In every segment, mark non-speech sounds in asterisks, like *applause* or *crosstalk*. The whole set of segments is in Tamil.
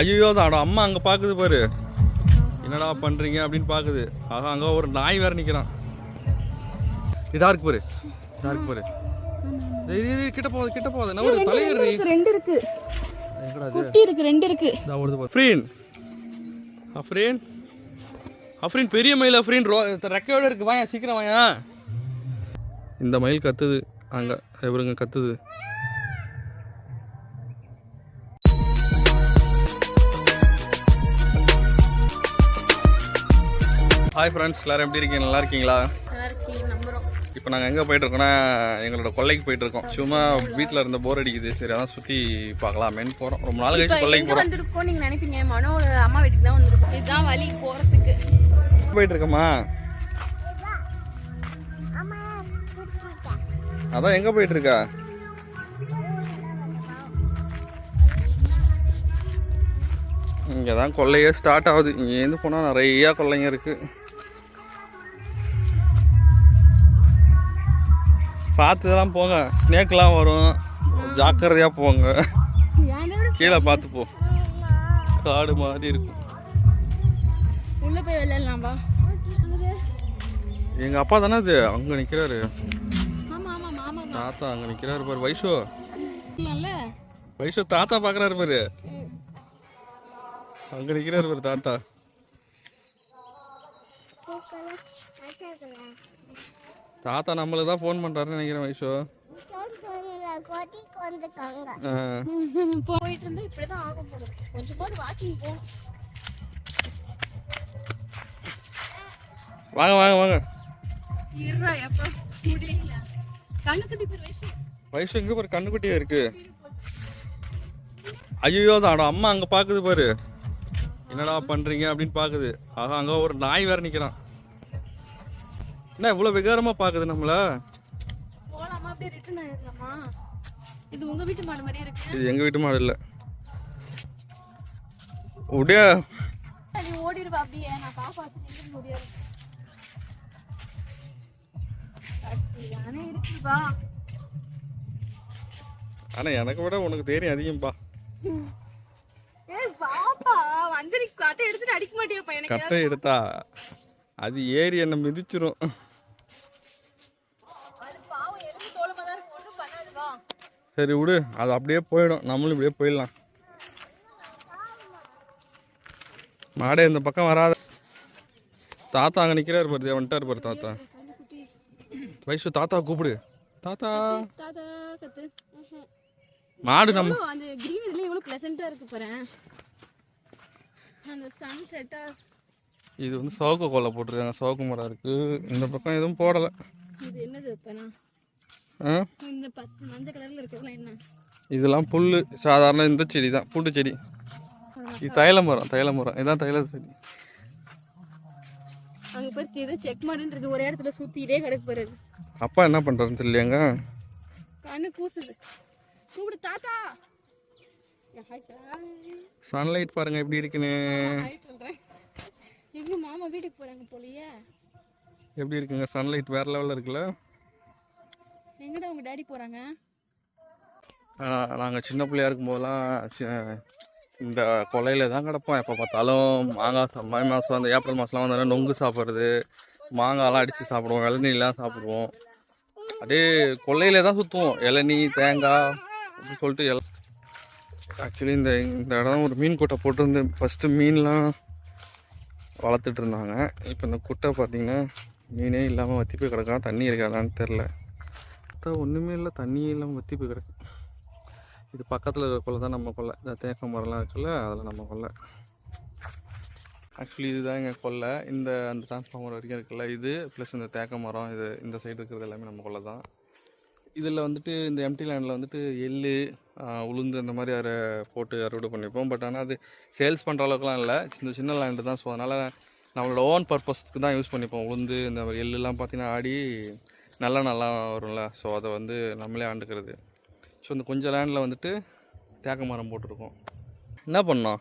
ஐயோ தான் அம்மா அங்கே பார்க்குது பாரு. என்னடா பண்ணுறீங்க அப்படின்னு பார்க்குது ஆஹா அங்கே ஒரு நாய் வேற நிற்கிறான் இதா இருக்கு பாரு? இதா இருக்கு பாரு? கிட்ட போகுது கிட்ட போகுது. என்ன ஒரு தலையறி. இருக்கு, ரெண்டு இருக்கு. குட்டி ரெண்டு இருக்கு. இதா ஓடுது பாரு. அஃப்ரீன். அஃப்ரீன். அஃப்ரீன் பெரிய மயில் அஃப்ரீன். ரோ ரெக்கையோட இருக்கு. வாயா சீக்கிரம் வாயா. இந்த மயில் கத்துது. அங்கே இவருங்க கத்துது. ஹாய் ஃப்ரெண்ட்ஸ் எல்லாரும் எப்படி இருக்கீங்க? நல்லா இருக்கீங்களா? இப்போ நாங்கள் எங்கே போயிட்டு இருக்கோம்னா எங்களோட கொல்லைக்கு போயிட்டு இருக்கோம் சும்மா வீட்டில் இருந்த போர் அடிக்குது. சரி அதான் சுற்றி பார்க்கலாமேன்னு போகிறோம் ரொம்ப நாள் கழிச்சு கொல்லைக்கு போகிறோம் வந்திருக்கோம் நீங்க நினைப்பீங்க? மனோட அம்மா வீட்டுக்கு தான் வந்திருக்கோம். இதுதான் வழி போறதுக்கு. போயிட்டு இருக்கோமா அதான் எங்க போயிட்டு இருக்கா இங்கே தான் கொள்ளையே ஸ்டார்ட் ஆகுது. இங்கேருந்து போனால் நிறையா கொள்ளைங்க இருக்கு. பார்த்து தான் போங்க. ஸ்னேக்லாம் வரும். ஜாக்கிரதையாக போங்க. கீழே பார்த்து போ. காடு மாதிரி இருக்கும். உள்ள போய் விளையாடலாம் வா. எங்கள் அப்பா தானே அது அங்கே நிற்கிறாரு தாத்தா அங்கே நிற்கிறாரு பாரு. வைஷோ. வைஷோ தாத்தா பார்க்குறாரு பாரு. அங்கே நிற்கிறாரு பாரு தாத்தா. தாத்தா நம்மளுக்கு தான் ஃபோன் பண்ணுறாருன்னு நினைக்கிறேன் வைஷோ. *laughs* போயிட்டு இருந்தா இப்படிதான் ஆகும் போல கொஞ்சம் போது வாக்கிங் போகணும் வாங்க வாங்க வாங்க. இருறா எப்ப? முடியல. கண்ணுக்குட்டி பேர் வயசு வைஷோ எங்கே பாரு கண்ணுக்குட்டியே இருக்கு. ஐயோ தான் அம்மா அங்கே பார்க்குது பாரு. என்னடா பண்ணுறீங்க அப்படின்னு பார்க்குது ஆஹா அங்கே ஒரு நாய் வேற நிற்கிறான் என்ன இவ்வளோ விகாரமாக பார்க்குது நம்மள? இது உங்க வீட்டு மாடு மாதிரியே இருக்கு. இது எங்கள் வீட்டு மாடு இல்லை. உடைய. நீ ஓடிடுவா அப்படியே. நான் காப்பாத்து நிக்க முடியாது. எனக்கு விட உனக்கு தெரியும் அதிகம்பா கட்டை எடுத்தா அது ஏறி என்னை மிதிச்சிரும். சரி விடு. அது அப்படியே போயிடும். நம்மளும் இப்படியே போயிடலாம். மாடே இந்த பக்கம் வராத. தாத்தா அங்கே நிற்கிறாரு பாரு வந்துட்டார் பாரு தாத்தா. வயசு தாத்தா கூப்பிடு. தாத்தா. மாடு நம்ம எவ்வளோ அந்த கிரீனரில எவ்வளோ ப்ளசண்ட்டாக இருக்கு பாரு. அந்த சன் செட்டா இது வந்து சவுக்கு கொல்லை போட்டிருக்காங்க. சவுக்கு மரம் இருக்கு. இந்த பக்கம் எதுவும் போடலை. இது என்னது இப்பனா இதெல்லாம் புல் சாதாரண இந்த செடி தான் பூண்டு செடி. இது தைல மரம் தைல மரம். இதான் தைல செடி. அங்க போய் ஏதோ செக் மாடுன்றது ஒரே இடத்துல சுத்திட்டே கிடக்கு பாரு. அது. அப்பா என்ன பண்ணுறாருன்னு தெரியலையாங்க? கண்ணு கூசுது. கூப்பிடு தாத்தா. ஹாய் சன்லைட் பாருங்க எப்படி இருக்குன்னு. சொல்றேன் எங்க மாமா வீட்டுக்கு போறாங்க போலயே. எப்படி இருக்குங்க? சன்லைட் வேற லெவலில் இருக்குல்ல? எங்கடா உங்க டாடி போறாங்க? நாங்கள் சின்ன பிள்ளையா இருக்கும் போதெல்லாம் இந்த கொலையில தான் கிடப்போம். எப்போ பார்த்தாலும் மாங்காய் சா- மே மாதம் அந்த ஏப்ரல் மாதம்லாம் வந்தாலும் நொங்கு சாப்பிட்றது மாங்காய்லாம் அடித்து சாப்பிடுவோம் இளநீலாம் சாப்பிடுவோம். அப்படியே கொல்லையில தான் சுற்றுவோம் இளநீ தேங்காய் அப்படின்னு சொல்லிட்டு எல் ஆக்சுவலி இந்த இந்த இடம் ஒரு மீன் குட்டை போட்டிருந்து ஃபஸ்ட்டு மீன்லாம் வளர்த்துட்டு இருந்தாங்க. இப்போ இந்த குட்டை பார்த்தீங்கன்னா மீனே இல்லாமல் வத்தி போய் கிடக்கான் தண்ணி இருக்காதான்னு தெரில பார்த்தா ஒன்றுமே இல்லை தண்ணியே இல்லாமல் வற்றி போய் கிடக்கு. இது பக்கத்தில் இருக்கிற கொள்ளை தான் நம்ம கொள்ளை. இந்த தேக்க மரம்லாம் இருக்குல்ல அதில் நம்ம கொள்ளை. ஆக்சுவலி இதுதான் எங்கள் கொள்ளை. இந்த அந்த டிரான்ஸ்ஃபார்மர் வரைக்கும் இருக்குல்ல இது ப்ளஸ் இந்த தேக்க மரம் இது இந்த சைடு இருக்கிறது எல்லாமே நம்ம கொள்ளை தான். இதில் வந்துட்டு இந்த எம்டி லேண்டில் வந்துட்டு எள்ளு உளுந்து இந்த மாதிரி அரை போட்டு அறுவடை பண்ணிப்போம். பட் ஆனால் அது சேல்ஸ் பண்ணுற அளவுக்குலாம் இல்லை. சின்ன சின்ன லேண்டு தான். ஸோ அதனால் நம்மளோட ஓன் பர்பஸ்க்கு தான் யூஸ் பண்ணிப்போம். உளுந்து இந்த மாதிரி எள்ளுலாம் பார்த்தீங்கன்னா ஆடி நல்லா நல்லா வரும்ல. ஸோ அதை வந்து நம்மளே ஆண்டுக்கிறது. ஸோ இந்த கொஞ்சம் லேண்டில் வந்துட்டு தேக்க மரம் போட்டிருக்கோம். என்ன பண்ணோம்?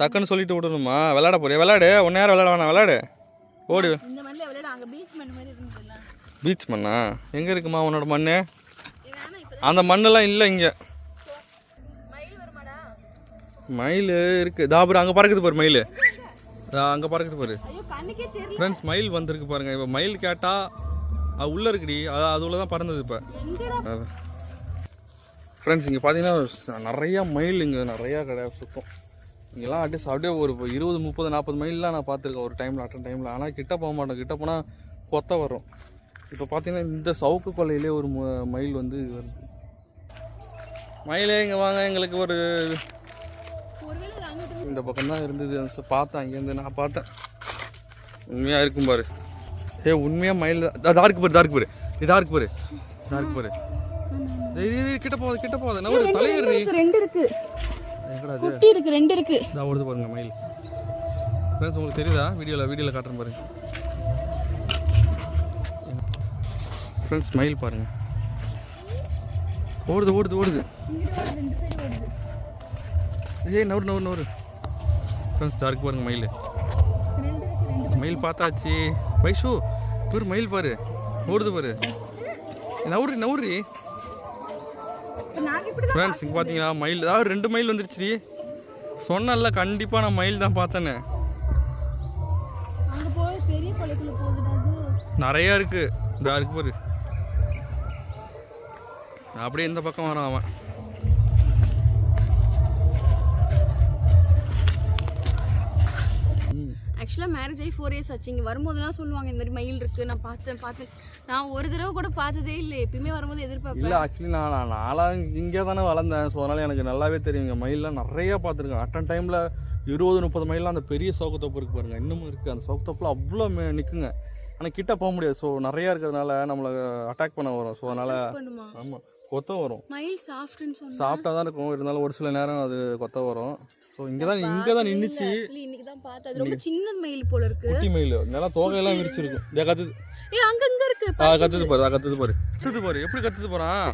டக்குன்னு சொல்லிட்டு விடணுமா? விளையாட போறியா? விளையாடு. ஒன் நேரம் விளையாட வேணாம். விளையாடு. ஓடு. பீச் மண்ணா? எங்கே இருக்குமா உன்னோட மண் இது வேணா இப்ப அந்த மண்ணெல்லாம் இல்லை இங்கே. மயில் வருமாடா. மயில் இருக்கு. தாபுரம் அங்கே பறக்குது பாரு மயில். அங்கே பறக்குது பாரு. ஃப்ரெண்ட்ஸ் மயில் வந்திருக்கு பாருங்க. இப்போ மயில் கேட்டால் அது உள்ளே இருக்குடி. அது அது உள்ள தான் பறந்தது இப்போ. ஃப்ரெண்ட்ஸ் இங்கே பார்த்தீங்கன்னா நிறையா மயில் இங்கே நிறையா கிடையாது சுத்தம். இங்கெல்லாம் அட்லீஸ்ட் அப்படியே ஒரு இருபது முப்பது நாற்பது மைல்லாம் நான் பார்த்துருக்கேன். ஒரு டைமில் அட்டன் டைமில் ஆனால் கிட்ட போக மாட்டோம். கிட்ட போனால் கொத்த வரும். இப்போ பார்த்தீங்கன்னா இந்த சவுக்கு கொல்லையிலே ஒரு மயில் வந்து வருது. மயிலே இங்கே வாங்க. எங்களுக்கு ஒரு இந்த பக்கம் தான் இருந்தது பார்த்தேன். அங்கேருந்து நான் பார்த்தேன். உண்மையாக இருக்கும் பாரு. ஏ உண்மையாக மயில் இருக்கு பாரு தாருக்கு பாரு. இருக்கு பாரு. இருக்கு பாரு. கிட்ட போகாது கிட்ட போகாது. நான் ஒரு தலையேறி. ரெண்டு இருக்கு. குட்டி இருக்கு ரெண்டு இருக்கு. இதா ஓடுது பாருங்க மயில். ஃப்ரெண்ட்ஸ் உங்களுக்கு தெரியுதா? வீடியோவில் வீடியோவில் காட்டுறேன் பாருங்க ஃப்ரெண்ட்ஸ் மயில் பாருங்க. ஓடுது ஓடுது ஓடுது. ஏய் நவரு நவரு நவரு ஃப்ரெண்ட்ஸ் தாருக்கு பாருங்க மயில். மயில் பார்த்தாச்சு. வைஷு பாரு மயில் பாரு. ஓடுது பாரு. நவுரி நவுரி ஃப்ரெண்ட்ஸ் இங்கே பார்த்தீங்கன்னா மயில். அதாவது ரெண்டு மயில் வந்துருச்சு சொன்னல கண்டிப்பாக நான் மயில் தான் பார்த்தேனே அங்க போய் பெரிய கொலைக்குள்ள போகுதுடா அது நிறையா இருக்கு. இதா இருக்கு பாரு. அப்படியே இந்த பக்கம் வரான் அவன். ஆக்சுவலாக மேரேஜ் ஆகி ஃபோர் இயர்ஸ் ஆச்சு. இங்கே வரும்போதெல்லாம் சொல்லுவாங்க இந்த மாதிரி மயில் இருக்கு நான் பார்த்தேன் பார்த்தேன். நான் ஒரு தடவை கூட பார்த்ததே இல்லை. எப்பயுமே வரும்போது எதிர்பார்ப்பேன். இல்லை ஆக்சுவலி நான் நான்லாம் இங்கே தானே வளர்ந்தேன். ஸோ அதனால் எனக்கு நல்லாவே தெரியுங்க மயில்லாம் நிறையா பார்த்துருக்கேன். அட்டன் டைமில் இருபது முப்பது மைல்லாம் அந்த பெரிய சவுக்கத்தோப்பு இருக்கு பாருங்க. இன்னமும் இருக்குது அந்த சவுக்கத்தோப்பில் அவ்வளோ நிற்குங்க ஆனால் கிட்ட போக முடியாது. ஸோ நிறையா இருக்கிறதுனால நம்மளை அட்டாக் பண்ண வரும். ஸோ அதனால் ஆமாம் கொத்த வரும். மயில் சாஃப்ட்னு சாஃப்டாக தான் இருக்கும். இருந்தாலும் ஒரு சில நேரம் அது கொத்த வரும். ஸோ இங்கே தான் இங்கே தான் நின்றுச்சு இன்னைக்கு தான் பார்த்தேன். அது ரொம்ப சின்ன மயில் போல இருக்கு. குட்டி மயில் நல்லா தோகையெல்லாம் விரிச்சிருக்கும். இதே கத்துது. ஏ அங்க அங்க இருக்கு. ஆ கத்துது பாரு. கத்துது பாரு. கத்துது பாரு. எப்படி கத்துது போகிறான்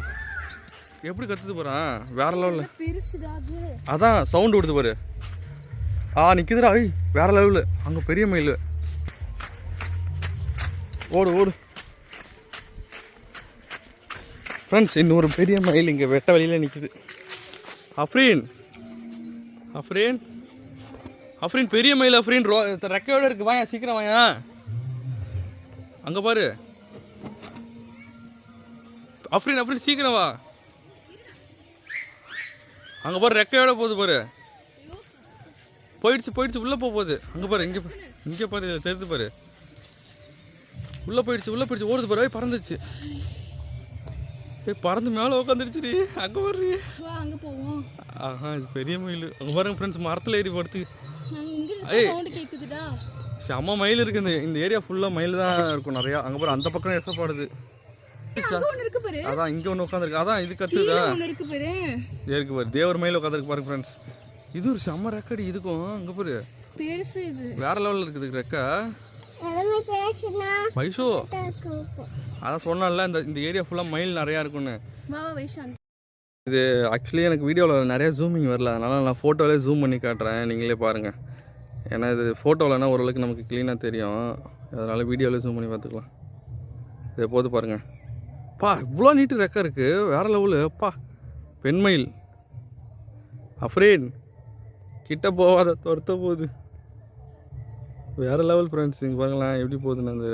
எப்படி கத்துது போகிறான் வேற லெவலில் அதான் சவுண்டு விடுது பாரு. ஆ நிற்குதுடா ஐய் வேற லெவலு அங்கே பெரிய மயில் ஓடு ஓடு. ஃப்ரெண்ட்ஸ் இன்னொரு பெரிய மயில் இங்கே வெட்ட வழியில் நிற்கிது அஃப்ரீன். அஃப்ரீன். அஃப்ரீன் பெரிய மயில் அஃப்ரீன். ரோ ரெக்கையோடு இருக்கு. வாயா சீக்கிரம் வாயா. அங்கே பாரு. அஃப்ரீன் அஃப்ரீன் சீக்கிரம் வா. அங்கே பாரு ரெக்கையோட போகுது பாரு. போயிடுச்சு போயிடுச்சு. உள்ளே போக போகுது. அங்கே பாரு இங்கே இங்கே பாரு தெரிது பாரு. உள்ளே போயிடுச்சு உள்ளே போயிடுச்சு. ஓடுது பாரு. பறந்துச்சு ஏய் பறந்து மேலே உட்காந்துருச்சுடி அங்கே வர்றி. அங்க போவோம். ஆஹா இது பெரிய மயில். அங்கே பாருங்க ஃப்ரெண்ட்ஸ் மரத்தில் ஏறி படுத்து. ஏய். செம்ம மயில் இருக்கு இந்த ஏரியா ஃபுல்லாக மயில் தான் இருக்கும் நிறையா. அங்கே பாரு அந்த பக்கம் எசப்பாடுது அதான் இங்கே ஒன்று உட்காந்துருக்கு அதான் இது கத்துதா? இருக்கு பாரு. தேவர் மயில் உட்காந்துருக்கு பாருங்க ஃப்ரெண்ட்ஸ் இது ஒரு செம்ம ரெக்கடி இதுக்கும் அங்கே பாரு. வேற லெவலில் இருக்குது ரெக்கா. வைஷோ அதான் சொன்னேன்ல இந்த இந்த ஏரியா ஃபுல்லாக மயில் நிறையா இருக்கும்னு. வா வா வைஷாந்த் இது ஆக்சுவலி எனக்கு வீடியோவில் நிறைய ஜூமிங் வரல அதனால் நான் ஃபோட்டோவிலே ஜூம் பண்ணி காட்டுறேன். நீங்களே பாருங்கள் ஏன்னா இது ஃபோட்டோவில்னா ஓரளவுக்கு நமக்கு க்ளீனாக தெரியும். அதனால் வீடியோவில் ஜூம் பண்ணி பார்த்துக்கலாம். இதை போது பாருங்கள் பா இவ்வளோ நீட்டு ரெக்கை இருக்குது வேறு லெவலு பா பெண்மயில். அஃப்ரேன். கிட்ட போகாத துரத்த போகுது. வேறு லெவல் ஃப்ரெண்ட்ஸ் நீங்கள் பார்க்கலாம் எப்படி போகுதுன்னு அந்த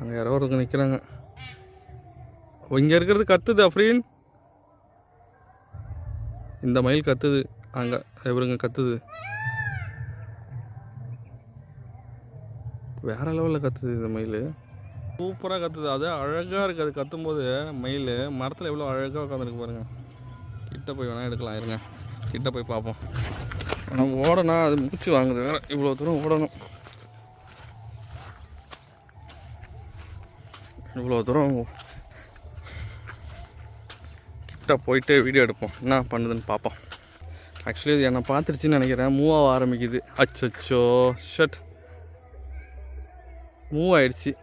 அங்கே யாரோ ஒருத்தங்க நிற்கிறாங்க இங்கே இருக்கிறது கத்துது அஃப்ரீன் இந்த மயில் கத்துது. அங்கே இவருங்க கத்துது. வேற லெவலில் கத்துது இந்த மயில். சூப்பராக கத்துது. அது அழகாக இருக்குது அது கத்தும்போது மயில் மரத்தில் எவ்வளோ அழகாக உட்காந்துருக்கு பாருங்கள் கிட்ட போய் வேணால் எடுக்கலாம் இருங்க. கிட்ட போய் பார்ப்போம். ஆனால் ஓடணும் அது மூச்சு வாங்குது வேறு. இவ்வளோ தூரம் ஓடணும். இவ்வளோ தூரம் கிட்ட போயிட்டு வீடியோ எடுப்போம். என்ன பண்ணுதுன்னு பார்ப்போம். ஆக்சுவலி இது என்னை பார்த்துருச்சுன்னு நினைக்கிறேன். மூவ் ஆக ஆரம்பிக்குது. அச்சோ ஷட் மூவ் ஆயிடுச்சு.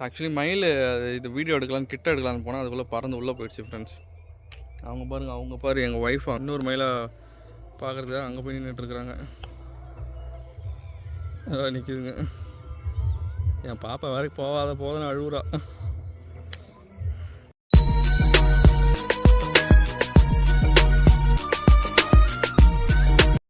ஆக்சுவலி மயில் இது வீடியோ எடுக்கலாம்னு கிட்ட எடுக்கலாம்னு போனால் அதுக்குள்ளே பறந்து உள்ளே போயிடுச்சு ஃப்ரெண்ட்ஸ் அவங்க பாருங்க அவங்க பாரு எங்கள் ஒய்ஃப் இன்னொரு மயிலாக பார்க்குறது அங்கே போய் நின்றுட்டுருக்குறாங்க நிற்கிதுங்க என் பாப்பா வேலைக்கு போகாத போதுன்னு அழுகுறா